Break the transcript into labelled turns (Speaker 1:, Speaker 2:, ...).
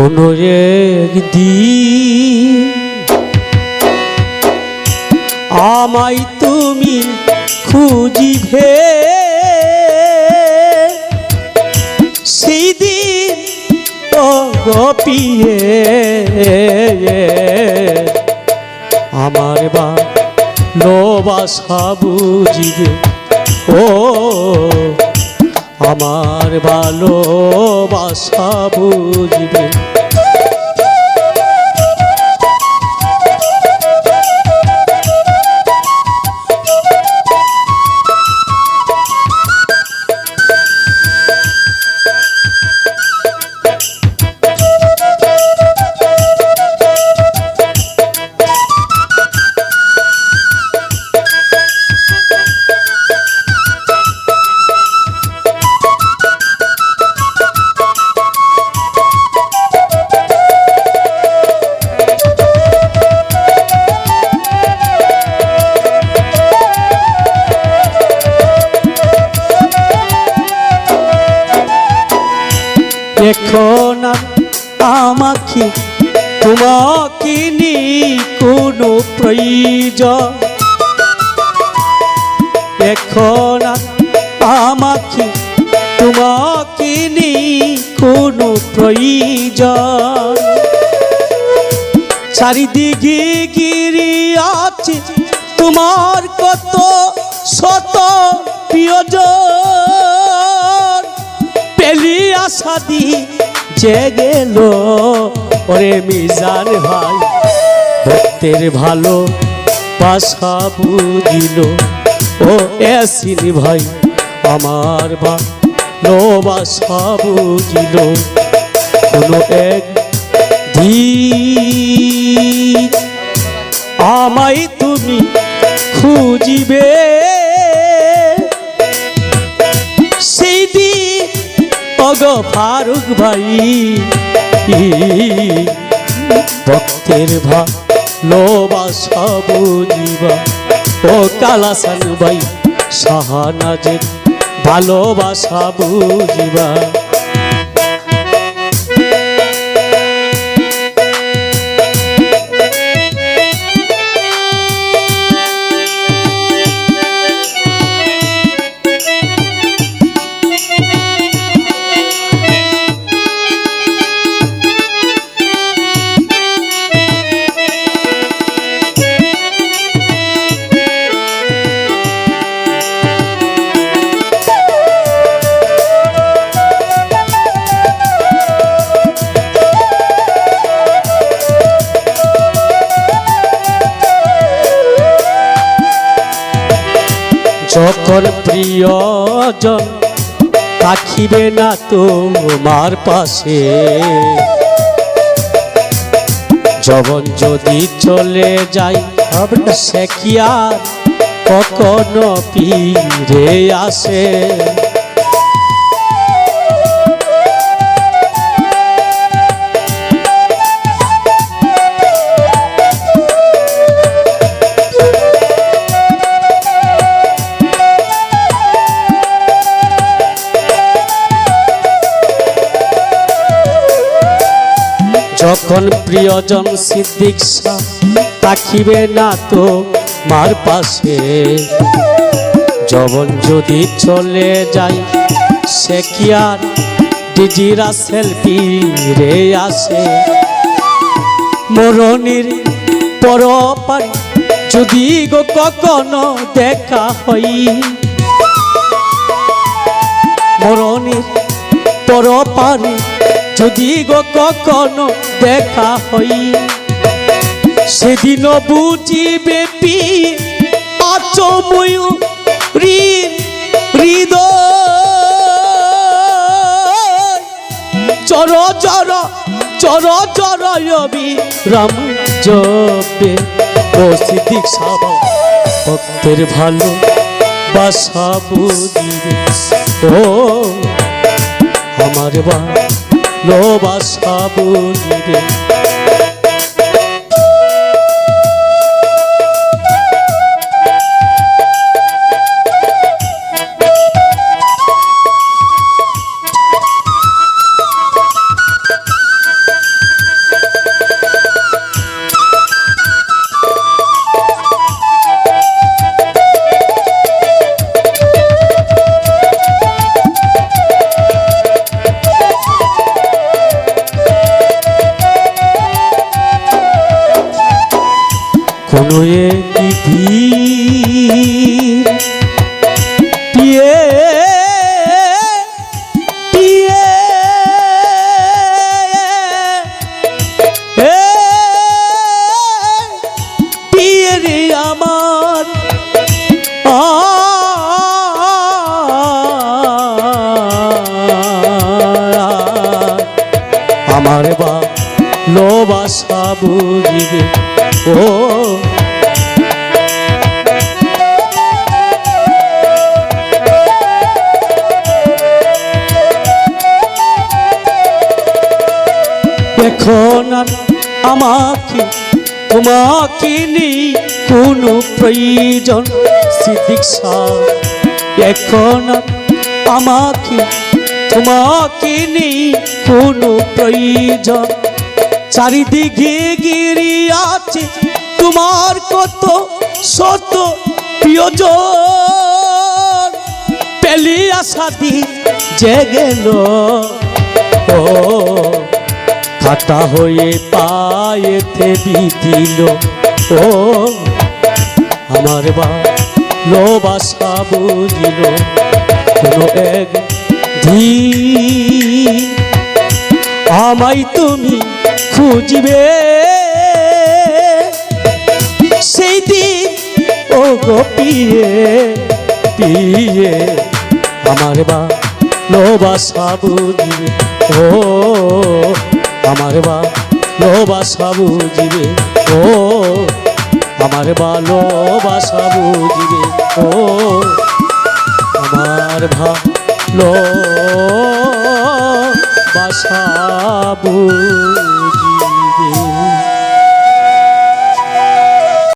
Speaker 1: কোনো একদিন। আমায় তুমি খুঁজিবে। সেই দিন গপিয়ে আমার বা লোবাসা বুঝিবে। ও আমার ভালোবাসা বুঝবে? আর আমাকে, তোমাকে নি কোনো প্রয়োজন। এখন আমাকে, তোমাকে নি কোনো প্রয়োজন। চারিদিকে গিরি আছে তোমার কত শত প্রিয়জন। পেলি আশা দি যে গেল। ওরে মিজান ভাই, ভক্তের ভালো বাসা বুঝিল। ও এসিন ভাই, আমার ভালোবাসা বুঝিল। কোনো এক আমায় তুমি খুঁজিবে। অগ ফারুক ভাই। ভক্তের ভালোবাসা বুঝিবা। ও কালাসান ভাই সাহানাজের ভালোবাসা বুঝিবা। যখন প্রিয়জন থাকিবে না তোমার পাশে। যখন যদি চলে যাই সে কি কখনো ফিরে আসে? যখন প্রিয়জন সিদ্দিক থাকিবে না তো মার পাশে? যখন যদি চলে যাই সে কি আর ডিজিরা সেলফি রে আসে? মরণের পর যদি গো কখনো দেখা হই মরণের পর পারি যদি গো কখনো দেখা হই সেদিন বুঝিবে পি আচময়ু হৃদয়। চর চর চর চর অবি রাম জপে। সিদ্দিক সাবা ভক্তের ভালো বাসা বুঝিবে। ও আমার বা ভালোবাসা বুঝিবে কোনো ধীর পিয়ে পিয়ে এ, রে আমার। আমার বা লোবাসা বুঝিবে। এখন আমাকে তোমাকে নেই কোনো প্রয়োজন সিদ্দিক এখন আমাকে তোমাকে নেই কোনো প্রয়োজন চারিদিকে গিরি আছে তোমার কত শত প্রিয়জন। পেলি আশা দিন জেগেল ও কাটা হয়ে পায়েতে বিদিল ও, আমার বা লোবাসা বুঝিল। কোনো এক আমায় তুমি খুঁজবে। সেই দিন ও গো পিয়ে পিয়ে আমার বা লোবাসা বুঝবে। ও, আমার বা লোবাসা বুঝবে। ও, আমার বা লোবাসা বুঝবে। ও, আমার ভালো বাসাবু